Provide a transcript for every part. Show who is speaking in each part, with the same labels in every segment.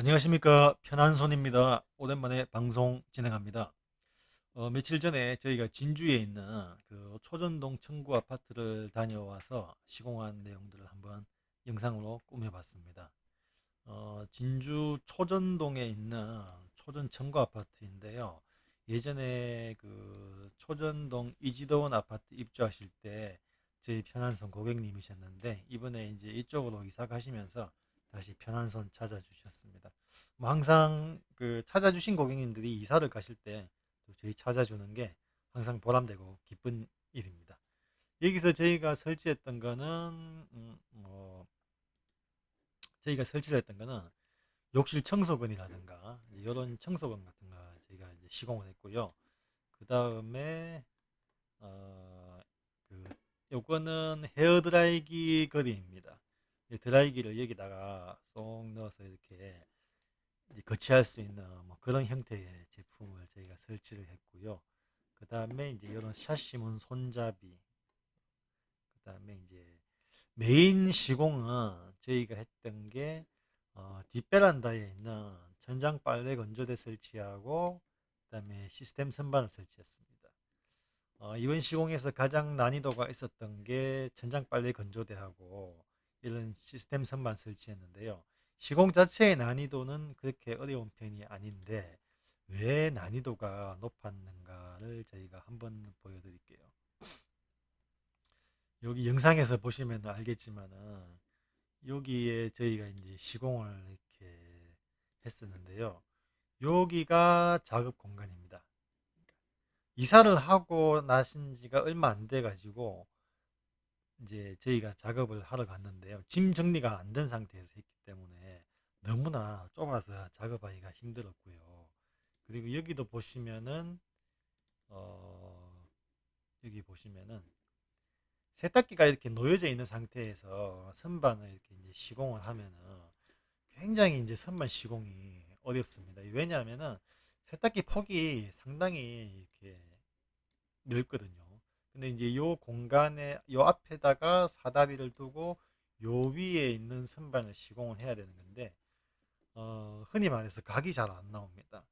Speaker 1: 안녕하십니까 편한손입니다. 오랜만에 방송 진행합니다. 어, 며칠 전에 저희가 진주에 있는 그 초전동 청구 아파트를 다녀와서 시공한 내용들을 한번 영상으로 꾸며봤습니다. 어, 진주 초전동에 있는 초전 청구 아파트인데요. 예전에 그 초전동 이지도원 아파트 입주하실 때 저희 편한손 고객님이셨는데 이번에 이제 이쪽으로 이사 가시면서 다시 편한 손 찾아주셨습니다. 뭐 항상 그 찾아주신 고객님들이 이사를 가실 때또 저희 찾아주는 게 항상 보람되고 기쁜 일입니다. 여기서 저희가 설치했던 거는 음, 뭐 저희가 설치를 했던 거는 욕실 청소건이라든가 이런 청소건 같은 거 저희가 이제 시공을 했고요. 그 다음에 어, 그 요거는 헤어드라이기 거리입니다. 이 드라이기를 여기다가 쏙 넣어서 이렇게 거치할 수 있는 뭐 그런 형태의 제품을 저희가 설치를 했고요. 그 다음에 이제 이런 샤시문 손잡이, 그 다음에 이제 메인 시공은 저희가 했던 게 어, 뒷베란다에 있는 천장 빨래 건조대 설치하고 그 다음에 시스템 선반을 설치했습니다. 어, 이번 시공에서 가장 난이도가 있었던 게 천장 빨래 건조대하고 이런 시스템 선반 설치했는데요. 시공 자체의 난이도는 그렇게 어려운 편이 아닌데 왜 난이도가 높았는가를 저희가 한번 보여드릴게요. 여기 영상에서 보시면 알겠지만은 여기에 저희가 이제 시공을 이렇게 했었는데요. 여기가 작업 공간입니다. 이사를 하고 나신 지가 얼마 안 돼 가지고 이제 저희가 작업을 하러 갔는데요. 짐 정리가 안 된 상태에서 했기 때문에 너무나 좁아서 작업하기가 힘들었고요. 그리고 여기도 보시면은 어 여기 보시면은 세탁기가 이렇게 놓여져 있는 상태에서 선반을 이렇게 이제 시공을 하면은 굉장히 이제 선반 시공이 어렵습니다. 왜냐하면은 세탁기 폭이 상당히 이렇게 넓거든요. 근데 이제 요 공간에 요 앞에다가 사다리를 두고 요 위에 있는 선반을 시공을 해야 되는 건데 어, 흔히 말해서 각이 잘 안 나옵니다.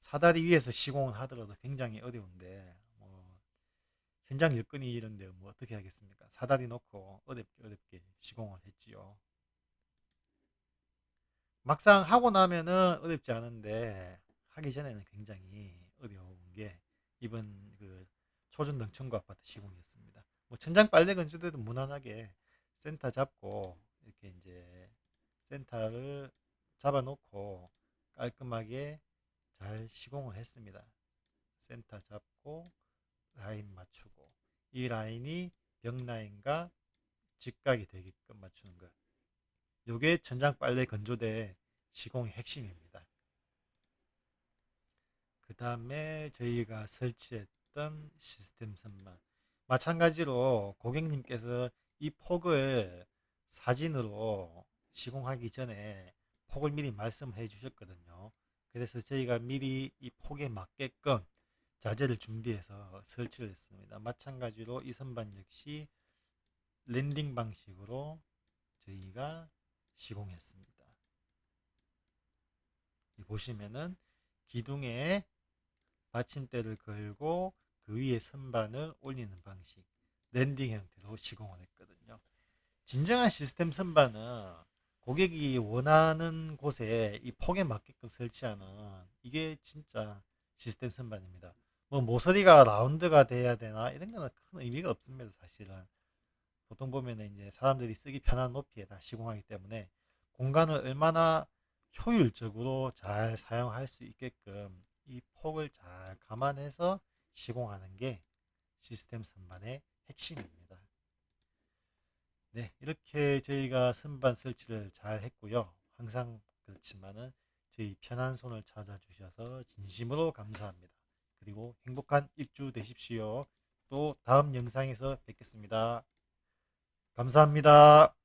Speaker 1: 사다리 위에서 시공을 하더라도 굉장히 어려운데 뭐 현장 여건이 이런데 뭐 어떻게 하겠습니까? 사다리 놓고 어렵게 어렵게 시공을 했지요. 막상 하고 나면은 어렵지 않은데 하기 전에는 굉장히 어려운 게 이번 그 초전등 청구 아파트 시공이었습니다. 뭐 천장 빨래 건조대도 무난하게 센터 잡고 이렇게 이제 센터를 잡아놓고 깔끔하게 잘 시공을 했습니다. 센터 잡고 라인 맞추고 이 라인이 벽 라인과 직각이 되게끔 맞추는 것. 요게 천장 빨래 건조대 시공의 핵심입니다. 그 다음에 저희가 설치했 던 시스템 선반. 마찬가지로 고객님께서 이 폭을 사진으로 시공하기 전에 폭을 미리 말씀해 주셨거든요. 그래서 저희가 미리 이 폭에 맞게끔 자재를 준비해서 설치를 했습니다. 마찬가지로 이 선반 역시 랜딩 방식으로 저희가 시공했습니다. 보시면은 기둥에 받침대를 걸고 그 위에 선반을 올리는 방식 랜딩 형태로 시공을 했거든요. 진정한 시스템 선반은 고객이 원하는 곳에 이 폭에 맞게끔 설치하는 이게 진짜 시스템 선반입니다. 뭐 모서리가 라운드가 돼야 되나 이런 거는 큰 의미가 없습니다. 사실은 보통 보면은 이제 사람들이 쓰기 편한 높이에다 시공하기 때문에 공간을 얼마나 효율적으로 잘 사용할 수 있게끔 이 폭을 잘 감안해서 시공하는 게 시스템 선반의 핵심입니다. 네, 이렇게 저희가 선반 설치를 잘 했고요. 항상 그렇지만은 저희 편한 손을 찾아주셔서 진심으로 감사합니다. 그리고 행복한 입주 되십시오. 또 다음 영상에서 뵙겠습니다. 감사합니다.